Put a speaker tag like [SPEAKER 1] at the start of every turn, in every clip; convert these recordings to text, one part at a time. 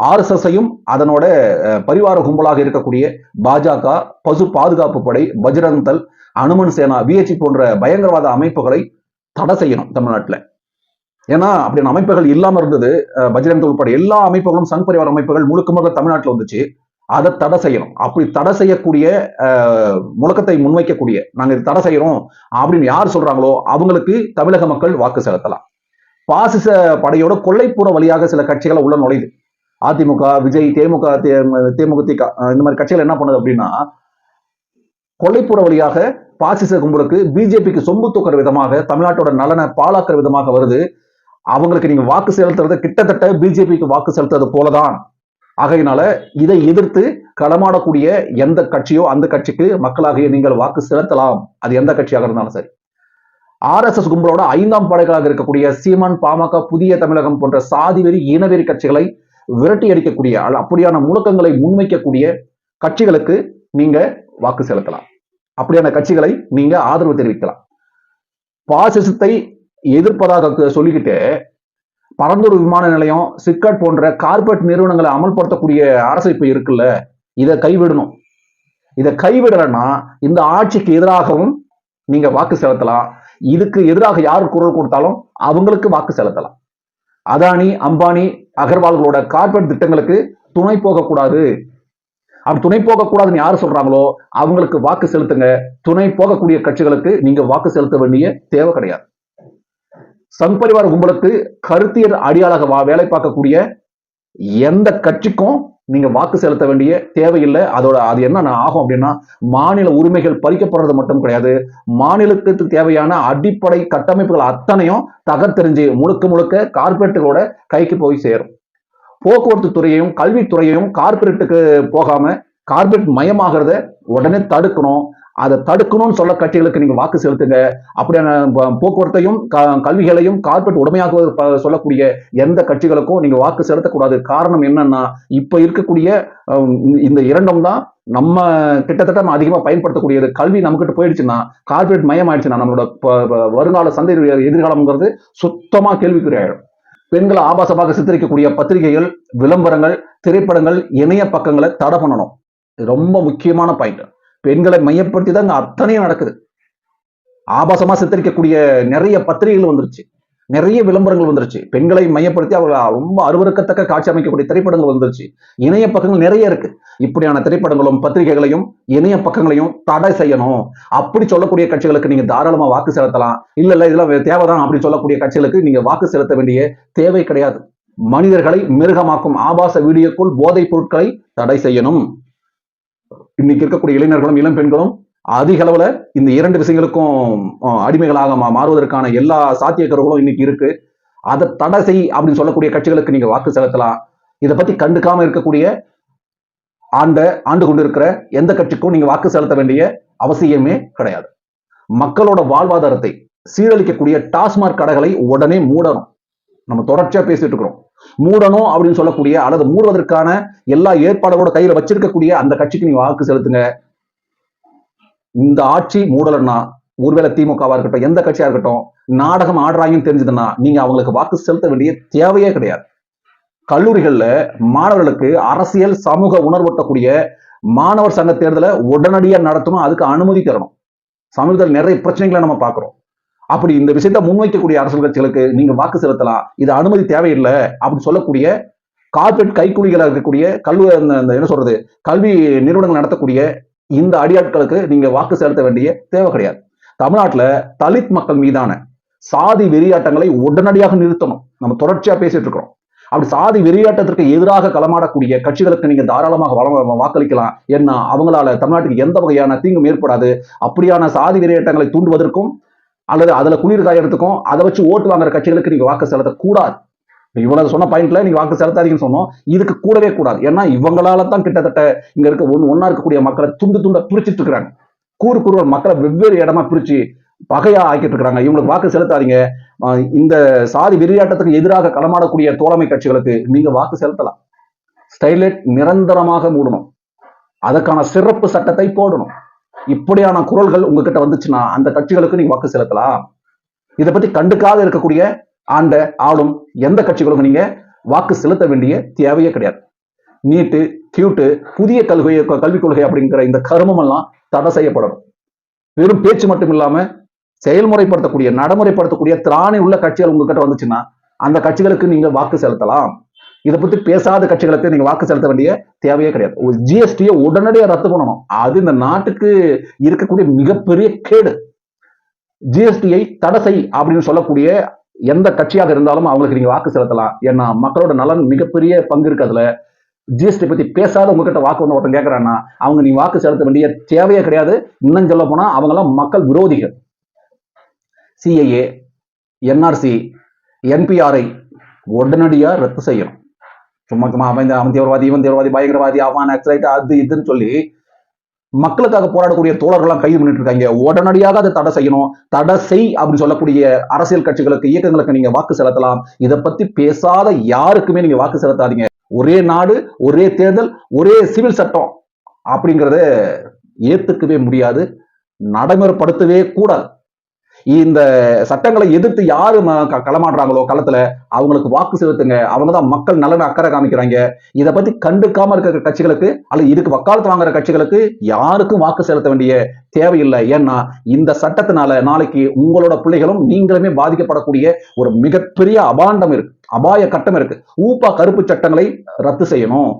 [SPEAKER 1] ஆர்எஸ்எஸ்ஸையும் அதனோட பரிவார கும்பலாக இருக்கக்கூடிய பாஜக பசு பாதுகாப்பு படை பஜ்ரங் அனுமன் சேனா விஹெச்சி போன்ற பயங்கரவாத அமைப்புகளை தடை செய்யணும் தமிழ்நாட்டில். ஏன்னா அப்படி அமைப்புகள் இல்லாம இருந்தது பஜ்ரந்தல் பஜ்ரங் உட்பட எல்லா அமைப்புகளும் சங் பரிவார அமைப்புகள் முழுக்க முழுக்க தமிழ்நாட்டில் வந்துச்சு. அதை தடை செய்யணும். அப்படி தடை செய்யக்கூடிய முழக்கத்தை முன்வைக்கக்கூடிய நாங்க இது தடை செய்யறோம் அப்படின்னு யார் சொல்றாங்களோ அவங்களுக்கு தமிழக மக்கள் வாக்கு செலுத்தலாம். பாசிச படையோட கொள்ளைப்புற வழியாக சில கட்சிகளை உள்ள நுழையுது. அதிமுக விஜய் தேமுக தே- தேமுதிக இந்த மாதிரி கட்சிகள் என்ன பண்ணுது அப்படின்னா கொலைப்புற வழியாக பாசிச கும்பலுக்கு பிஜேபிக்கு சொம்பு தூக்குற விதமாக தமிழ்நாட்டோட நலனை பாலாக்குற விதமாக வருது. அவங்களுக்கு நீங்க வாக்கு செலுத்துறது கிட்டத்தட்ட பிஜேபிக்கு வாக்கு செலுத்துறது போலதான். ஆகையினால இதை எதிர்த்து களமாடக்கூடிய எந்த கட்சியோ அந்த கட்சிக்கு மக்களாகிய நீங்கள் வாக்கு செலுத்தலாம். அது எந்த கட்சியாக இருந்தாலும் சரி. ஆர்எஸ்எஸ் கும்பலோட ஐந்தாம் படைகளாக இருக்கக்கூடிய சீமான் பாமக புதிய தமிழகம் போன்ற சாதிவெறி இனவெறி கட்சிகளை விரட்டி அடிக்கக்கூடிய அப்படியான முழக்கங்களை முன்வைக்கக்கூடிய கட்சிகளுக்கு நீங்க வாக்கு செலுத்தலாம். அப்படியான கட்சிகளை நீங்க ஆதரவு தெரிவிக்கலாம். பாசிசத்தை எதிர்ப்பதாக சொல்லிக்கிட்டு பரந்தூர் விமான நிலையம் சிக்கட் போன்ற கார்பரேட் நிறுவனங்களை அமல்படுத்தக்கூடிய அரசு இப்ப இருக்குல்ல இதை கைவிடணும். இதை கைவிடலைன்னா இந்த ஆட்சிக்கு எதிராகவும் நீங்க வாக்கு செலுத்தலாம். இதுக்கு எதிராக யார் குரல் கொடுத்தாலும் அவங்களுக்கு வாக்கு செலுத்தலாம். அதானி அம்பானி அகர்வால்களோட கார்பரேட் திட்டங்களுக்கு துணை போகக்கூடாது. அப்படி துணை போகக்கூடாதுன்னு யார் சொல்றாங்களோ அவங்களுக்கு வாக்கு செலுத்துங்க. துணை போகக்கூடிய கட்சிகளுக்கு நீங்க வாக்கு செலுத்த வேண்டிய தேவை கிடையாது. சங் பரிவார கும்பலுக்கு கருத்தியல் அடியாளாக வா- வேலை பார்க்கக்கூடிய எந்த கட்சிக்கும் நீங்க வாக்கு செலுத்த வேண்டிய தேவையில்லை. அதோட அது என்ன ஆகும் அப்படின்னா மாநில உரிமைகள் பறிக்கப்படுறது மட்டும் கிடையாது. மாநிலத்துக்கு தேவையான அடிப்படை கட்டமைப்புகள் அத்தனையும் தகர்த்தெறிஞ்சு முழுக்க முழுக்க கார்பரேட்டுகளோட கைக்கு போய் சேரும். போக்குவரத்து துறையையும் கல்வித்துறையையும் கார்பரேட்டுக்கு போகாம கார்பரேட் மயமாகிறத உடனே தடுக்கணும். அதை தடுக்கணும்னு சொல்ல கட்சிகளுக்கு நீங்க வாக்கு செலுத்துங்க. அப்படியான ப- போக்குவரத்தையும் க- கல்விகளையும் கார்பரேட் உடமையாக சொல்லக்கூடிய எந்த கட்சிகளுக்கும் நீங்க வாக்கு செலுத்தக்கூடாது. காரணம் என்னன்னா இப்ப இருக்கக்கூடிய இந்த- இரண்டும் தான் நம்ம கிட்டத்தட்ட நம்ம அதிகமா பயன்படுத்தக்கூடியது. கல்வி நம்மக்கிட்ட போயிடுச்சுன்னா கார்பரேட் மயம் ஆயிடுச்சுன்னா நம்மளோட வருங்கால சந்தை எதிர்காலம்ங்கிறது சுத்தமா கேள்விக்குறியாயிடும் பெண்களை ஆபாசமாக சித்தரிக்கக்கூடிய பத்திரிகைகள் விளம்பரங்கள் திரைப்படங்கள் இணைய பக்கங்களை தடை பண்ணணும். ரொம்ப முக்கியமான பாயிண்ட் பெண்களை மையப்படுத்தி தான் இங்க அத்தனையும் நடக்குது. ஆபாசமா சித்தரிக்கக்கூடிய நிறைய பத்திரிகைகள் வந்துருச்சு. நிறைய விளம்பரங்கள் வந்துருச்சு. பெண்களை மையப்படுத்தி அவங்க ரொம்ப அருவருக்கத்தக்க காட்சி அமைக்கக்கூடிய திரைப்படங்கள் வந்துருச்சு. இணைய பக்கங்கள் நிறைய இருக்கு. இப்படியான திரைப்படங்களும் பத்திரிகைகளையும் இணைய பக்கங்களையும் தடை செய்யணும். அப்படி சொல்லக்கூடிய கட்சிகளுக்கு நீங்க தாராளமா வாக்கு செலுத்தலாம். இல்ல இல்ல இதெல்லாம் தேவைதான் அப்படி சொல்லக்கூடிய கட்சிகளுக்கு நீங்க வாக்கு செலுத்த வேண்டிய தேவை கிடையாது. மனிதர்களை மிருகமாக்கும் ஆபாச வீடியோக்குள் போதைப் பொருட்களை தடை செய்யணும். இன்னைக்கு இருக்கக்கூடிய இளைஞர்களும் இளம் பெண்களும் அதிக அளவுல இந்த இரண்டு விஷயங்களுக்கும் அஹ், அடிமைகளாக மா- மாறுவதற்கான எல்லா சாத்தியக்கருகளும் இன்னைக்கு இருக்கு. அதை தடை செய் அப்படின்னு சொல்லக்கூடிய கட்சிகளுக்கு நீங்க வாக்கு செலுத்தலாம். இதை பத்தி கண்டுக்காம இருக்கக்கூடிய ஆண்ட ஆண்டு கொண்டிருக்கிற எந்த கட்சிக்கும் நீங்க வாக்கு செலுத்த வேண்டிய அவசியமே கிடையாது. மக்களோட வாழ்வாதாரத்தை சீரழிக்கக்கூடிய டாஸ்மாக் கடைகளை உடனே மூடணும். நம்ம தொடர்ச்சியா பேசிட்டு இருக்கிறோம். மூடணும் அப்படின்னு சொல்லக்கூடிய அல்லது மூடுவதற்கான எல்லா ஏற்பாடுகளோட கையில வச்சிருக்கக்கூடிய அந்த கட்சிக்கு நீங்க வாக்கு செலுத்துங்க. இந்த ஆட்சி மூடலன்னா ஒருவேளை திமுகவா இருக்கட்டும் எந்த கட்சியா இருக்கட்டும் நாடகம் ஆடுறாங்கன்னு தெரிஞ்சதுன்னா நீங்க அவங்களுக்கு வாக்கு செலுத்த வேண்டிய தேவையே கிடையாது. கல்லூரிகள்ல மாணவர்களுக்கு அரசியல் சமூக உணர்வூட்டக்கூடிய மாணவர் சங்க தேர்தலை உடனடியா நடத்தணும் அதுக்கு அனுமதி தரணும். சமூகத்தில் நிறைய பிரச்சனைகளை நம்ம பாக்குறோம் அப்படி இந்த விஷயத்த முன்வைக்கக்கூடிய அரசியல் கட்சிகளுக்கு நீங்க வாக்கு செலுத்தலாம். இது அனுமதி தேவையில்லை அப்படின்னு சொல்லக்கூடிய கார்பரேட் கைக்கூலிகளாக இருக்கக்கூடிய கல்வி அந்த- என்ன சொல்றது கல்வி நிறுவனங்கள் நடத்தக்கூடிய இந்த அடியாட்களுக்கு நீங்க வாக்கு செலுத்த வேண்டிய தேவை கிடையாது. தமிழ்நாட்டுல தலித் மக்கள் மீதான சாதி வெறியாட்டங்களை உடனடியாக நிறுத்தணும். நம்ம தொடர்ச்சியா பேசிட்டு இருக்கிறோம். அப்படி சாதி வெறியாட்டத்திற்கு எதிராக களமாடக்கூடிய கட்சிகளுக்கு நீங்க தாராளமாக வாக்களிக்கலாம். ஏன்னா அவங்களால தமிழ்நாட்டுக்கு எந்த வகையான தீங்கும் ஏற்படாது. அப்படியான சாதி வெறியாட்டங்களை தூண்டுவதற்கும் அல்லது அதுல குளிர் காயறதுக்கும் அதை வச்சு ஓட்டு வாங்குற கட்சிகளுக்கு நீங்க வாக்கு செலுத்தக்கூடாது இவ்வளவு சொன்ன பாயிண்ட்ல நீங்க வாக்கு செலுத்தாதீங்கன்னு சொன்னோம். இதுக்கு கூடவே கூடாது. ஏன்னா இவங்களால தான் கிட்டத்தட்ட இங்க இருக்க ஒண்ணு ஒன்னா இருக்கக்கூடிய மக்களை துண்டு துண்ட பிரிச்சுட்டு இருக்கிறாங்க. கூறு கூறுவர் மக்களை வெவ்வேறு இடமா பிரிச்சு பகையா ஆக்கிட்டு இருக்கிறாங்க. இவங்களுக்கு வாக்கு செலுத்தாதீங்க. இந்த சாதி வெறியாட்டத்துக்கு எதிராக களமாடக்கூடிய தோழமை கட்சிகளுக்கு நீங்க வாக்கு செலுத்தலாம். ஸ்டைலைட் நிரந்தரமாக மூடணும். அதற்கான சிறப்பு சட்டத்தை போடணும். இப்படியான குரல்கள் உங்ககிட்ட வந்துச்சுன்னா அந்த கட்சிகளுக்கு நீங்க வாக்கு செலுத்தலாம். இதை பத்தி கண்டுக்காத இருக்கக்கூடிய ஆண்ட ஆளும் எந்த கட்சிகளுக்கும் நீங்க வாக்கு செலுத்த வேண்டிய தேவையே கிடையாது. நீட்டு கியூட்டு புதிய கல்வி கல்விக் கொள்கை அப்படிங்கிற இந்த கருமம் எல்லாம் தடை செய்யப்படணும் வெறும் பேச்சு மட்டும் இல்லாம செயல்முறைப்படுத்தக்கூடிய நடைமுறைப்படுத்தக்கூடிய திராணி உள்ள கட்சிகள் உங்ககிட்ட வந்துச்சுன்னா அந்த கட்சிகளுக்கு நீங்க வாக்கு செலுத்தலாம். இதை பத்தி பேசாத கட்சிகளுக்கு நீங்க வாக்கு செலுத்த வேண்டிய தேவையே கிடையாது. ஜிஎஸ்டியை உடனடியாக ரத்து பண்ணணும். அது இந்த நாட்டுக்கு இருக்கக்கூடிய மிகப்பெரிய கேடு. ஜிஎஸ்டியை தடை செய் அப்படின்னு சொல்லக்கூடிய எந்த கட்சியாக இருந்தாலும் அவங்களுக்கு நீங்க வாக்கு செலுத்தலாம். ஏன்னா மக்களோட நலன் மிகப்பெரிய பங்கு இருக்கு அதுல. ஜிஎஸ்டி பத்தி பேசாத உங்ககிட்ட வாக்கு வந்து ஒருத்தன் கேட்கறான்னா அவங்க நீ வாக்கு செலுத்த வேண்டிய தேவையே கிடையாது. இன்னும் சொல்ல போனா அவங்கெல்லாம் மக்கள் விரோதிகள். சிஐஏ என்ஆர்சி என்பிஆரை உடனடியா ரத்து செய்யணும். சும்மா சும்மா அவன் இந்த- அவன் தீவிரவாதி இவன் தீவிரவாதி பயங்கரவாதி அவன் நக்சலைட் அது இதுன்னு சொல்லி மக்களுக்காக போராடக்கூடிய தோழர்கள்லாம் கைது பண்ணிட்டு இருக்காங்க. உடனடியாக அதை தடை செய்யணும். தடை செய் அப்படின்னு சொல்லக்கூடிய அரசியல் கட்சிகளுக்கு இயக்கங்களுக்கு நீங்க வாக்கு செலுத்தலாம். இதை பத்தி பேசாத யாருக்குமே நீங்க வாக்கு செலுத்தாதீங்க. ஒரே நாடு ஒரே தேர்தல் ஒரே சிவில் சட்டம் அப்படிங்கறத ஏத்துக்கவே முடியாது. நடைமுறைப்படுத்தவே கூடாது. இந்த சட்டங்களை எதிர்த்து யாரு ம- க- களமாடுறாங்களோ களத்துல அவங்களுக்கு வாக்கு செலுத்துங்க. அவங்க தான் மக்கள் நலன் அக்கறை காமிக்கிறாங்க. இதை பத்தி கண்டுக்காம இருக்கிற கட்சிகளுக்கு அல்லது இதுக்கு வக்காலத்து வாங்குற கட்சிகளுக்கு யாருக்கும் வாக்கு செலுத்த வேண்டிய தேவையில்லை. ஏன்னா இந்த சட்டத்தினால நாளைக்கு உங்களோட பிள்ளைகளும் நீங்களுமே பாதிக்கப்படக்கூடிய ஒரு மிகப்பெரிய அபாண்டம் இருக்கு. அபாய கட்டம் இருக்கு. ஊப்பா கருப்பு சட்டங்களை ரத்து செய்யணும்.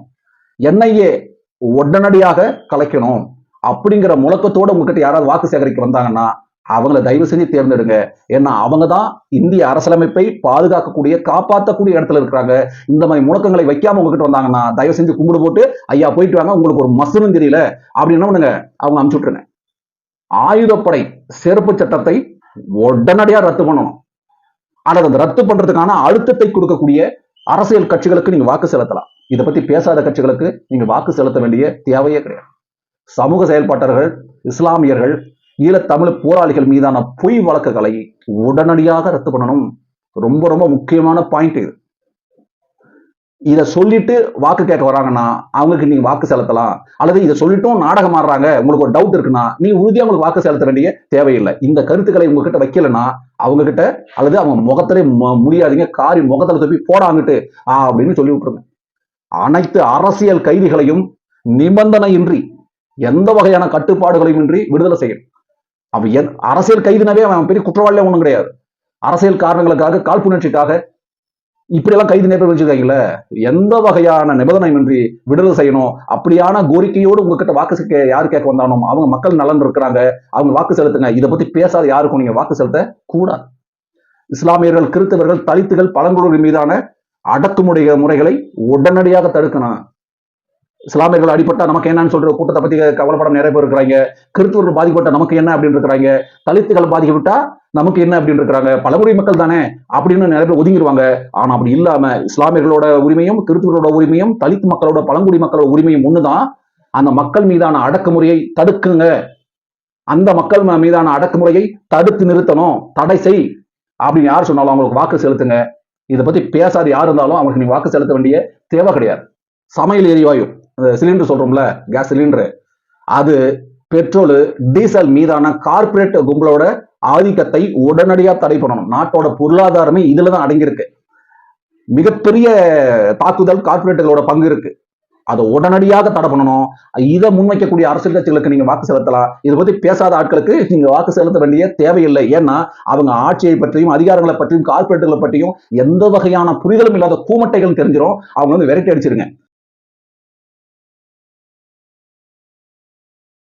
[SPEAKER 1] என்ஐஏ உடனடியாக கலைக்கணும். அப்படிங்கிற முழக்கத்தோட உங்ககிட்ட யாராவது வாக்கு சேகரிக்க வந்தாங்கன்னா அவங்கள தயவு செஞ்சு தேர்ந்தெடுங்க. ஏன்னா அவங்க தான் இந்திய அரசியலமைப்பை பாதுகாக்கக்கூடிய காப்பாற்றக்கூடிய இடத்துல இருக்கிறாங்க. இந்த மாதிரி முழக்கங்களை வைக்காம உங்ககிட்ட வந்தாங்கன்னா தயவு செஞ்சு கும்பிடு போட்டு ஐயா போயிட்டு வாங்க. உங்களுக்கு ஒரு மசுரும் தெரியல. அப்படின்னு பண்ணுங்க? அவங்க அனுப்பிச்சு விட்டுருங்க. ஆயுதப்படை சிறப்பு சட்டத்தை உடனடியா ரத்து பண்ணணும். ஆனால் அந்த ரத்து பண்றதுக்கான அழுத்தத்தை கொடுக்கக்கூடிய அரசியல் கட்சிகளுக்கு நீங்க வாக்கு செலுத்தலாம். இதை பத்தி பேசாத கட்சிகளுக்கு நீங்க வாக்கு செலுத்த வேண்டிய தேவையே கிடையாது. சமூக செயல்பாட்டர்கள் இஸ்லாமியர்கள் ஈழத்தமிழ் போராளிகள் மீதான பொய் வழக்குகளை உடனடியாக ரத்து பண்ணணும். ரொம்ப ரொம்ப முக்கியமான பாயிண்ட் இது. இதை சொல்லிட்டு வாக்கு கேட்க வராங்கன்னா அவங்களுக்கு நீங்க வாக்கு செலுத்தலாம். அல்லது இதை சொல்லிட்டும் நாடகம் ஆடுறாங்க உங்களுக்கு ஒரு டவுட் இருக்குன்னா நீ உறுதியா உங்களுக்கு வாக்கு செலுத்த வேண்டிய தேவையில்லை. இந்த கருத்துக்களை உங்ககிட்ட வைக்கலன்னா அவங்க கிட்ட அல்லது அவங்க முகத்திலே முடியாதீங்க காரி முகத்துல தப்பி போடாங்கிட்டு அப்படின்னு சொல்லி விட்டுருங்க அனைத்து அரசியல் கைதிகளையும் நிபந்தனையின்றி எந்த வகையான கட்டுப்பாடுகளையும் இன்றி விடுதலை செய்யணும். அவன் அரசியல் கைதுனாவே அவன் பெரிய குற்றவாளியே ஒண்ணும் கிடையாது. அரசியல் காரணங்களுக்காக காழ்ப்புணர்ச்சிக்காக இப்படியெல்லாம் கைது நேரம் வச்சிருக்காங்கல்ல எந்த வகையான நிபந்தனையின்றி விடுதலை செய்யணும்? அப்படியான கோரிக்கையோடு உங்ககிட்ட வாக்கு கே- யார் கேட்க வந்தாலும் அவங்க மக்கள் நலன் இருக்கிறாங்க. அவங்க வாக்கு செலுத்துங்க. இதை பத்தி பேசாத யாருக்கும் நீங்க வாக்கு செலுத்த கூடாது. இஸ்லாமியர்கள் கிறிஸ்தவர்கள் தலித்துகள் பழங்குடியினர் மீதான அடக்குமுறை முறைகளை உடனடியாக தடுக்கணும். இஸ்லாமியர்கள் அடிப்பட்டா நமக்கு என்னன்னு சொல்ற கூட்டத்தை பத்தி கவலைப்படம் நிறைய பேர் இருக்கிறாங்க. கிறிஸ்துவர்கள் பாதிக்கப்பட்ட நமக்கு என்ன அப்படின்னு இருக்கிறாங்க. தலித்துகள் பாதிக்கப்பட்டா நமக்கு என்ன அப்படின்னு இருக்கிறாங்க. பழங்குடி மக்கள் தானே அப்படின்னு நிறைய பேர் ஒதுங்கிடுவாங்க ஆனா அப்படி இல்லாம இஸ்லாமியர்களோட உரிமையும் கிறிஸ்துவர்களோட உரிமையும் தலித் மக்களோட பழங்குடி மக்களோட உரிமையும் ஒண்ணுதான். அந்த மக்கள் மீதான அடக்குமுறையை தடுக்குங்க. அந்த மக்கள் மீதான அடக்குமுறையை தடுத்து நிறுத்தணும். தடை செய் அப்படின்னு யார் சொன்னாலும் அவங்களுக்கு வாக்கு செலுத்துங்க. இதை பத்தி பேசாத யார் இருந்தாலும் அவங்களுக்கு நீ வாக்கு செலுத்த வேண்டிய தேவை கிடையாது. சமையல் எரிவாயு. சிலிண்டர் சொல்றோம்ல கேஸ் சிலிண்டர் அது பெட்ரோல் டீசல் மீதான கார்பரேட் கும்பலோட ஆதிக்கத்தை உடனடியா தடை பண்ணணும். நாட்டோட பொருளாதாரமே இதுல தான் அடங்கியிருக்கு. மிகப்பெரிய தாக்குதல் கார்ப்பரேட்டுகளோட பங்கு இருக்கு. அதை உடனடியாக தடை பண்ணணும். இதை முன்வைக்கக்கூடிய அரசியல் கட்சிகளுக்கு நீங்க வாக்கு செலுத்தலாம். இதை பத்தி பேசாத ஆட்களுக்கு நீங்க வாக்கு செலுத்த வேண்டிய தேவையில்லை. ஏன்னா அவங்க ஆட்சியை பற்றியும் அதிகாரங்களை பற்றியும் கார்பரேட்டுகளை பற்றியும் எந்த வகையான புரிதலும் இல்லாத கூமட்டைகள் தெரிஞ்சிடும் அவங்க வந்து விரட்டி அடிச்சிருங்க.